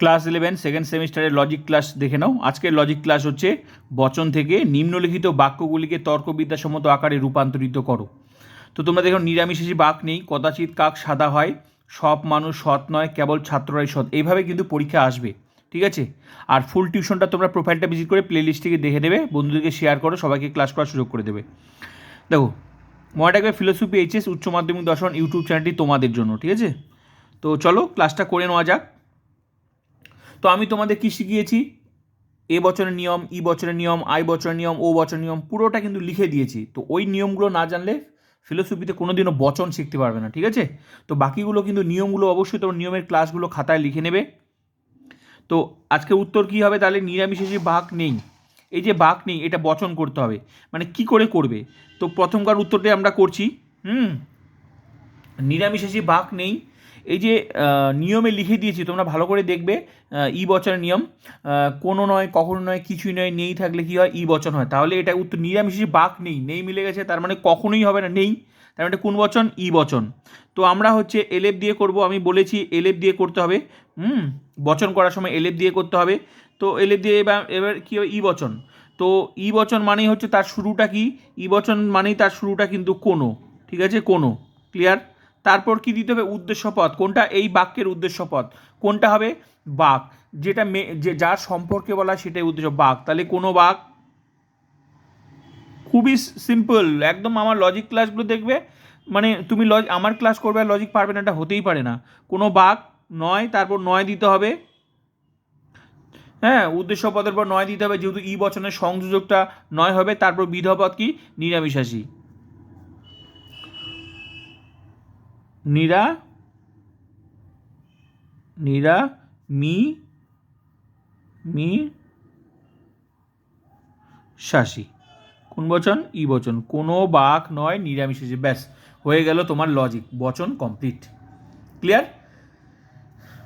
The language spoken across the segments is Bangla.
ক্লাস ইলেভেন সেকেন্ড সেমিস্টারের লজিক ক্লাস দেখে নাও। আজকের লজিক ক্লাস হচ্ছে, বচন থেকে নিম্নলিখিত বাক্যগুলিকে তর্কবিদ্যাসম্মত আকারে রূপান্তরিত করো। তো তোমরা দেখো নিরামিষাসী বাক নেই, কদাচিৎ কাক সাদা হয় সব মানুষ সৎ নয়, কেবল ছাত্ররাই সৎ। এইভাবে কিন্তু পরীক্ষা আসবে, ঠিক আছে? আর ফুল টিউশনটা তোমরা প্রোফাইলটা ভিজিট করে প্লে লিস্ট থেকে দেখে নেবে, বন্ধুদেরকে শেয়ার করো, সবাইকে ক্লাস করার সুযোগ করে দেবে। দেখো, মনে রাখবে ফিলোসফি এইচএস উচ্চ মাধ্যমিক দর্শন ইউটিউব চ্যানেলটি তোমাদের জন্য, ঠিক আছে? তো চলো ক্লাসটা করে নেওয়া যাক। তো আমি তোমাদের কি শিখিয়েছি? এ বছরের নিয়ম, ই বছরের নিয়ম, আই বছরের নিয়ম, ও বছরের নিয়ম, পুরোটা কিন্তু লিখে দিয়েছি। তো ওই নিয়মগুলো না জানলে ফিলোসফিতে কোনো দিনও বচন শিখতে পারবে না, ঠিক আছে? তো বাকিগুলো কিন্তু নিয়মগুলো অবশ্যই তোমার নিয়মের ক্লাসগুলো খাতায় লিখে নেবে। তো আজকে উত্তর কী হবে? তাহলে নিরামিষাসী বাঘ নেই। এই যে বাঘ নেই, এটা বচন করতে হবে। মানে কি করে করবে? তো প্রথমকার উত্তরটাই আমরা করছি। হুম? নিরামিষাসী বাঘ নেই। এই যে নিয়মে লিখে দিয়েছি, তোমরা ভালো করে দেখবে ই বচনের নিয়ম কোনো নয়, কখনো নয়, কিছুই নয়, নেই থাকলে কি হয়? ই বচন হয়। তাহলে এটা উত্তর নিরামিষাসী বাক নেই। নেই মিলে গেছে, তার মানে কখনোই হবে না, নেই। তার মানে কোন বচন? ই বচন। তো আমরা হচ্ছে এলেপ দিয়ে করব, আমি বলেছি এলেপ দিয়ে করতে হবে। হুম? বচন করার সময় এলেপ দিয়ে করতে হবে। তো এলেপ দিয়ে এবার এবার কী হবে? ই বচন। তো ই বচন মানেই হচ্ছে তার শুরুটা কি? ই বচন মানেই তার শুরুটা কিন্তু কোনো। ঠিক আছে? কোনো। ক্লিয়ার তারপর কি দিতে হবে? উদ্দেশ্য পদ কোনটা? এই বাক্যের উদ্দেশ্য পদ কোনটা হবে? বাক। যেটা মে যে যার সম্পর্কে বলা সেটাই উদ্দেশ্য বাক। তাহলে কোনো বাক? খুবই সিম্পল একদম আমার লজিক ক্লাসগুলো দেখবে মানে তুমি লজ আমার ক্লাস করবে আর লজিক পারবে না, এটা হতেই পারে না। কোনো বাক নয়, তারপর নয় দিতে হবে। হ্যাঁ উদ্দেশ্য পদের পর নয় দিতে হবে। যেহেতু ই বচনের সংযোজকটা নয় হবে, তারপর বিধপদ কি? নিরামিষাসী নিরা নিরা, মি মি শাসী কোন বচন? ই বচন। কোনো বাক নয় নিরামিষাসী ব্যাস। হয়ে গেল তোমার লজিক বচন কমপ্লিট ক্লিয়ার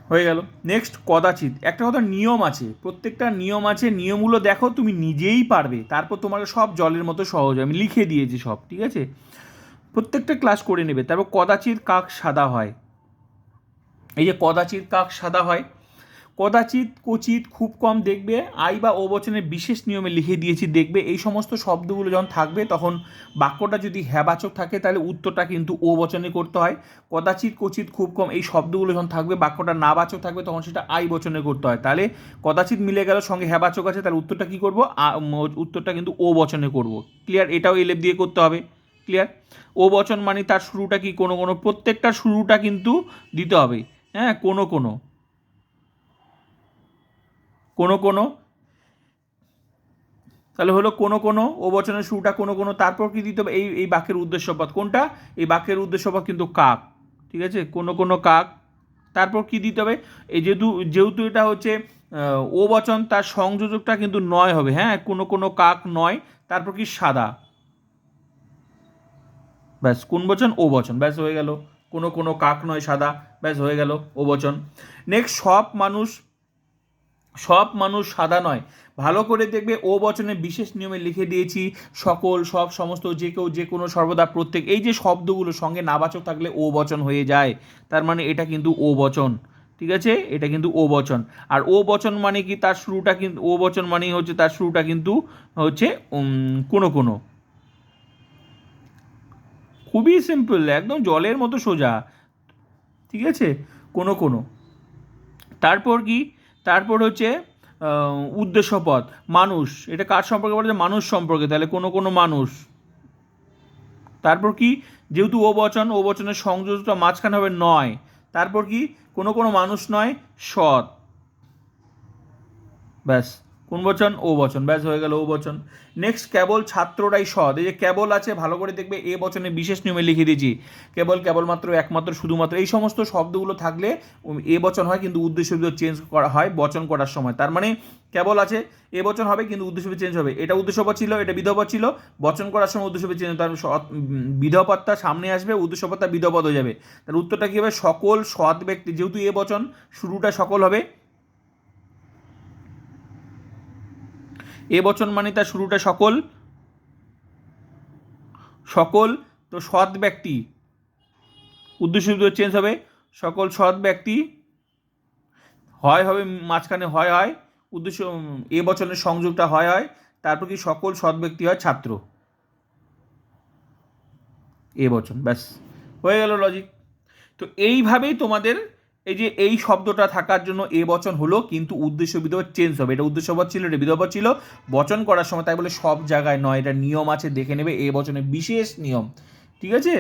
হয়ে গেল। নেক্সট কদাচিৎ। একটা কথা নিয়ম আছে। প্রত্যেকটা নিয়ম আছে। নিয়মগুলো দেখো, তুমি নিজেই পারবে। তারপর তোমাকে সব জলের মতো সহজ। আমি লিখে দিয়েছি সব, ঠিক আছে? প্রত্যেকটা ক্লাস করে নেবে। তারপর কদাচিৎ কাক সাদা হয়। এই যে কদাচিৎ কাক সাদা হয়, কদাচিৎ কচিত খুব কম দেখবে। আই বা ও বচনের বিশেষ নিয়মে লিখে দিয়েছি, দেখবে। এই সমস্ত শব্দগুলো যখন থাকবে, তখন বাক্যটা যদি হ্যাবাচক থাকে, তাহলে উত্তরটা কিন্তু ও বচনে করতে হয়। কদাচিৎ কচিত খুব কম এই শব্দগুলো যখন থাকবে, বাক্যটা নাবাচক থাকবে, তখন সেটা আই বচনে করতে হয়। তাহলে কদাচিৎ মিলে গেল, সঙ্গে হ্যাবাচক আছে, তাহলে উত্তরটা কী করব? উত্তরটা কিন্তু ও বচনে করব। ক্লিয়ার এটাও এলেপ দিয়ে করতে হবে। ক্লিয়ার ও বচন মানে তার শুরুটা কি কোনো কোনো? প্রত্যেকটা শুরুটা কিন্তু দিতে হবে। হ্যাঁ কোনো কোনো। কোনো কোনো। তাহলে হলো কোনো কোনো, ও বচনের শুরুটা কোনো কোনো, তারপর কি দিতে হবে? এই এই বাক্যের উদ্দেশ্যপদ কোনটা? এই বাক্যের উদ্দেশ্যপদ কিন্তু কাক। ঠিক আছে? কোনো কোনো কাক। তারপর কি দিতে হবে? এই যেহেতু যেহেতু এটা হচ্ছে ও বচন, তার সংযোজকটা কিন্তু নয় হবে। হ্যাঁ কোনো কোনো কাক নয়। তারপর কি সাদা। ব্যাস, কোন বচন? ও বচন। ব্যাস, হয়ে গেল। কোনো কোনো কাক নয়, সাদা। ব্যাস, হয়ে গেল ও বচন। নেক্সট সব মানুষ সব মানুষ সাদা নয়। ভালো করে দেখবে, ও বচনে বিশেষ নিয়মে লিখে দিয়েছি, সকল, সব, সমস্ত, যে কেউ, যে কোনো, সর্বদা প্রত্যেক, এই যে শব্দগুলো সঙ্গে নাবাচক থাকলে ও বচন হয়ে যায়। তার মানে এটা কিন্তু ও বচন। ঠিক আছে? এটা কিন্তু ও বচন। আর ও বচন মানে কি? তার শুরুটা কিন্তু ও বচন মানেই হচ্ছে, তার শুরুটা কিন্তু হচ্ছে কোনো কোনো। খুবই সিম্পল একদম জলের মতো সোজা। ঠিক আছে? কোনো কোনো। তারপর কি? তারপর হচ্ছে আহ, উদ্দেশ্যপদ মানুষ। এটা কার সম্পর্কে বলা? যায় মানুষ সম্পর্কে। তাহলে কোনো কোনো মানুষ। তারপর কি? যেহেতু ও বচন ও বচনের সংযোজটা মাঝখানে হবে নয়। তারপর কি? কোনো কোনো মানুষ নয় সৎ। ব্যাস। কোন বচন? ও বচন। ব্যাস, হয়ে গেল ও বচন। নেক্সট কেবল ছাত্ররাই সৎ। এই যে কেবল আছে, ভালো করে দেখবে এ বচনে বিশেষ নিয়মে লিখে দিয়েছি। কেবল, কেবলমাত্র, একমাত্র, শুধুমাত্র, এই সমস্ত শব্দগুলো থাকলে এ বচন হয়, কিন্তু উদ্দেশ্য চেঞ্জ করা হয় বচন করার সময়। তার মানে কেবল আছে, এ বচন হবে, কিন্তু উদ্দেশ্য চেঞ্জ হবে। এটা উদ্দেশ্যপদ ছিল, এটা বিধপদ ছিল। বচন করার সময় উদ্দেশ্য চেঞ্জ তার বিধপদটা সামনে আসবে, উদ্দেশ্যপদটা বিধপদ হয়ে যাবে। তার উত্তরটা কী হবে? সকল সৎ ব্যক্তি, যেহেতু এ বচন, শুরুটা সকল হবে। এ বচন মানে তার শুরুটা সকল। সকল তো সৎ ব্যক্তি। উদ্দেশ্য চেঞ্জ হবে। সকল সৎ ব্যক্তি। হয় হবে মাঝখানে হয় হয়। উদ্দেশ্য, এ বচনের সংযোগটা হয় হয়। তারপর কি সকল সৎ ব্যক্তি হয়? ছাত্র। এ বচন, ব্যাস। হয়ে গেল লজিক তো এইভাবেই তোমাদের এই যে এই শব্দটা থাকার জন্য এ বচন হলো, কিন্তু উদ্দেশ্য বিধবা চেঞ্জ হবে। এটা উদ্দেশ্যপদ ছিল, এটা বিধবা ছিল। বচন করার সময় তাই বলে সব জায়গায় নয়, এটা নিয়ম আছে, দেখে নেবে। এ বচনে বিশেষ নিয়ম, ঠিক আছে?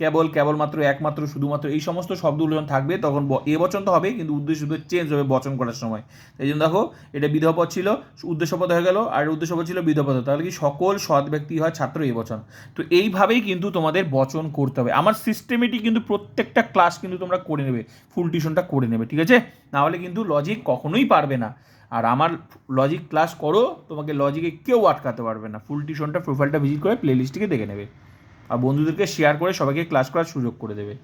কেবল, কেবলমাত্র, একমাত্র, শুধুমাত্র এই সমস্ত শব্দগুলো যখন থাকবে, তখন এ বচন তো হবে কিন্তু উদ্দেশ্য চেঞ্জ হবে বচন করার সময়। এই জন্য দেখো, এটা বিধপদ ছিল উদ্দেশ্যপদ হয়ে গেল, আর উদ্দেশ্যপদ ছিল বিধপদ তাহলে কি সকল সৎ ব্যক্তি হয় ছাত্র এ বচন? তো এইভাবেই কিন্তু তোমাদের বচন করতে হবে। আমার সিস্টেমেটিক কিন্তু প্রত্যেকটা ক্লাস কিন্তু তোমরা করে নেবে ফুল টিউশনটা করে নেবে, ঠিক আছে? নাহলে কিন্তু লজিক কখনোই পারবে না। আর আমার লজিক ক্লাস করো, তোমাকে লজিকে কেউ আটকাতে পারবে না। ফুল টিউশনটা প্রোফাইলটা ভিজিট করে প্লে লিস্টটিকে দেখে নেবে। আর বন্ধুদেরকে শেয়ার করে সবাইকে ক্লাস করার সুযোগ করে দেবে।